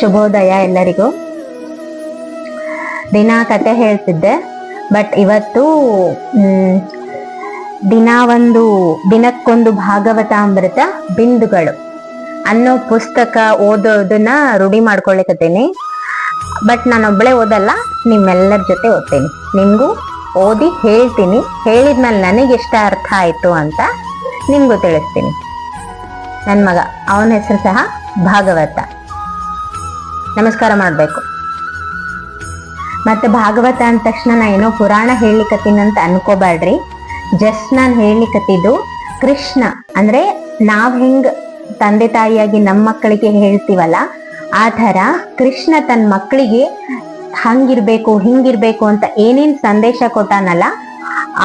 ಶುಭೋದಯ ಎಲ್ಲರಿಗೂ. ದಿನ ಕತೆ ಹೇಳ್ತಿದ್ದೆ, ಬಟ್ ಇವತ್ತು ದಿನ ಒಂದು, ದಿನಕ್ಕೊಂದು ಭಾಗವತಾಮೃತ ಬಿಂದುಗಳು ಅನ್ನೋ ಪುಸ್ತಕ ಓದೋದನ್ನ ರೂಢಿ ಮಾಡ್ಕೊಳ್ಳಿಕತ್ತೀನಿ. ಬಟ್ ನಾನು ಒಬ್ಬಳೇ ಓದಲ್ಲ, ನಿಮ್ಮೆಲ್ಲರ ಜೊತೆ ಓದ್ತೀನಿ. ನಿಮಗೂ ಓದಿ ಹೇಳ್ತೀನಿ. ಹೇಳಿದ್ಮೇಲೆ ನನಗೆ ಇಷ್ಟ ಅರ್ಥ ಆಯ್ತು ಅಂತ ನಿಮಗೂ ತಿಳಿಸ್ತೀನಿ. ನನ್ನ ಮಗ, ಅವನ ಹೆಸರು ಸಹ ಭಾಗವತ. ನಮಸ್ಕಾರ ಮಾಡಬೇಕು. ಮತ್ತೆ ಭಾಗವತ ಅಂದ ತಕ್ಷಣ ನಾ ಏನೋ ಪುರಾಣ ಅಂತ ಅನ್ಕೋಬೇಡ್ರಿ ಜಸ್ಟ್ ನಾನು ಹೇಳಿಕತ್ತಿದ್ದು ಕೃಷ್ಣ, ಅಂದ್ರೆ ನಾವ್ ಹೆಂಗೆ ತಂದೆ ತಾಯಿಯಾಗಿ ನಮ್ಮ ಮಕ್ಕಳಿಗೆ ಹೇಳ್ತೀವಲ್ಲ, ಆ ಥರ ಕೃಷ್ಣ ತನ್ನ ಮಕ್ಕಳಿಗೆ ಹಂಗಿರ್ಬೇಕು, ಹಿಂಗಿರ್ಬೇಕು ಅಂತ ಏನೇನ್ ಸಂದೇಶ ಕೊಟ್ಟಾನಲ್ಲ,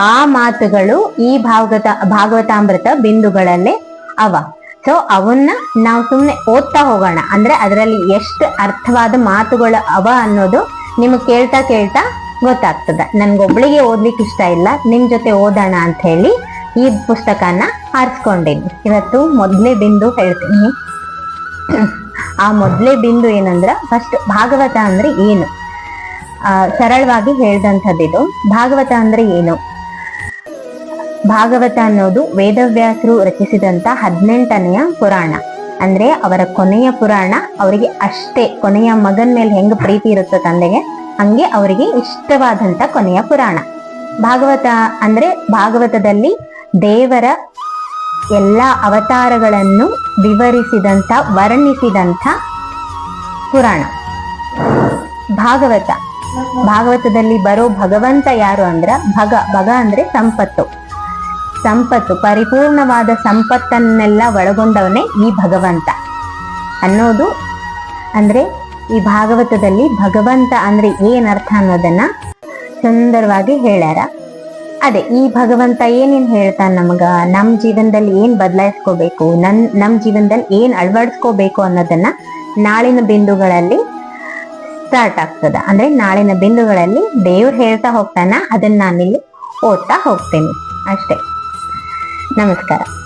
ಆ ಮಾತುಗಳು ಈ ಭಾಗವತ ಭಾಗವತಾಮೃತ ಬಿಂದುಗಳಲ್ಲೇ ಅವ. ಸೊ ಅವನ್ನ ನಾವು ಸುಮ್ಮನೆ ಓದ್ತಾ ಹೋಗೋಣ. ಅಂದ್ರೆ ಅದರಲ್ಲಿ ಎಷ್ಟು ಅರ್ಥವಾದ ಮಾತುಗಳು ಅವ ಅನ್ನೋದು ನಿಮಗೆ ಕೇಳ್ತಾ ಕೇಳ್ತಾ ಗೊತ್ತಾಗ್ತದ. ನನ್ಗೊಬ್ಳಿಗೆ ಓದ್ಲಿಕ್ಕೆ ಇಷ್ಟ ಇಲ್ಲ, ನಿಮ್ ಜೊತೆ ಓದೋಣ ಅಂತ ಹೇಳಿ ಈ ಪುಸ್ತಕನ ಆರಿಸ್ಕೊಂಡಿದ್ವಿ. ಇವತ್ತು ಮೊದಲೇ ಬಿಂದು ಹೇಳ್ತೀನಿ. ಆ ಮೊದಲೇ ಬಿಂದು ಏನಂದ್ರ ಫಸ್ಟ್ ಭಾಗವತ ಅಂದ್ರೆ ಏನು? ಸರಳವಾಗಿ ಹೇಳ್ದಂಥದ್ದು ಭಾಗವತ ಅಂದ್ರೆ ಏನು? ಭಾಗವತ ಅನ್ನೋದು ವೇದವ್ಯಾಸರು ರಚಿಸಿದಂತ ಹದಿನೆಂಟನೆಯ ಪುರಾಣ. ಅಂದ್ರೆ ಅವರ ಕೊನೆಯ ಪುರಾಣ, ಅವರಿಗೆ ಅಷ್ಟೇ, ಕೊನೆಯ ಮಗನ್ ಮೇಲೆ ಹೆಂಗ್ ಪ್ರೀತಿ ಇರುತ್ತೋ ತಂದೆಗೆ, ಹಂಗೆ ಅವರಿಗೆ ಇಷ್ಟವಾದಂತ ಕೊನೆಯ ಪುರಾಣ. ಭಾಗವತ ಅಂದ್ರೆ ಭಾಗವತದಲ್ಲಿ ದೇವರ ಎಲ್ಲಾ ಅವತಾರಗಳನ್ನು ವಿವರಿಸಿದಂತ, ವರ್ಣಿಸಿದಂತ ಪುರಾಣ. ಭಾಗವತ. ಭಾಗವತದಲ್ಲಿ ಬರೋ ಭಗವಂತ ಯಾರು ಅಂದ್ರ ಭಗ ಭಗ ಅಂದ್ರೆ ಸಂಪತ್ತು. ಸಂಪತ್ತು, ಪರಿಪೂರ್ಣವಾದ ಸಂಪತ್ತನ್ನೆಲ್ಲ ಒಳಗೊಂಡವನೇ ಈ ಭಗವಂತ. ಅನ್ನೋದು ಅಂದ್ರೆ ಈ ಭಾಗವತದಲ್ಲಿ ಭಗವಂತ ಅಂದ್ರೆ ಏನರ್ಥ ಅನ್ನೋದನ್ನ ಸುಂದರವಾಗಿ ಹೇಳ್ಯಾರ. ಅದೇ, ಈ ಭಗವಂತ ಏನೇನು ಹೇಳ್ತಾನ ನಮಗ? ನಮ್ ಜೀವನದಲ್ಲಿ ಏನ್ ಬದಲಾಯಿಸ್ಕೋಬೇಕು? ನನ್, ನಮ್ ಜೀವನದಲ್ಲಿ ಏನ್ ಅಳವಡಿಸ್ಕೋಬೇಕು ಅನ್ನೋದನ್ನ ನಾಳಿನ ಬಿಂದುಗಳಲ್ಲಿ ಸ್ಟಾರ್ಟ್ ಆಗ್ತದ. ಅಂದ್ರೆ ನಾಳಿನ ಬಿಂದುಗಳಲ್ಲಿ ದೇವ್ರು ಹೇಳ್ತಾ ಹೋಗ್ತಾನ, ಅದನ್ನ ನಾನಿಲ್ಲಿ ಓದ್ತಾ ಹೋಗ್ತೇನೆ. ಅಷ್ಟೇ. ナムスから。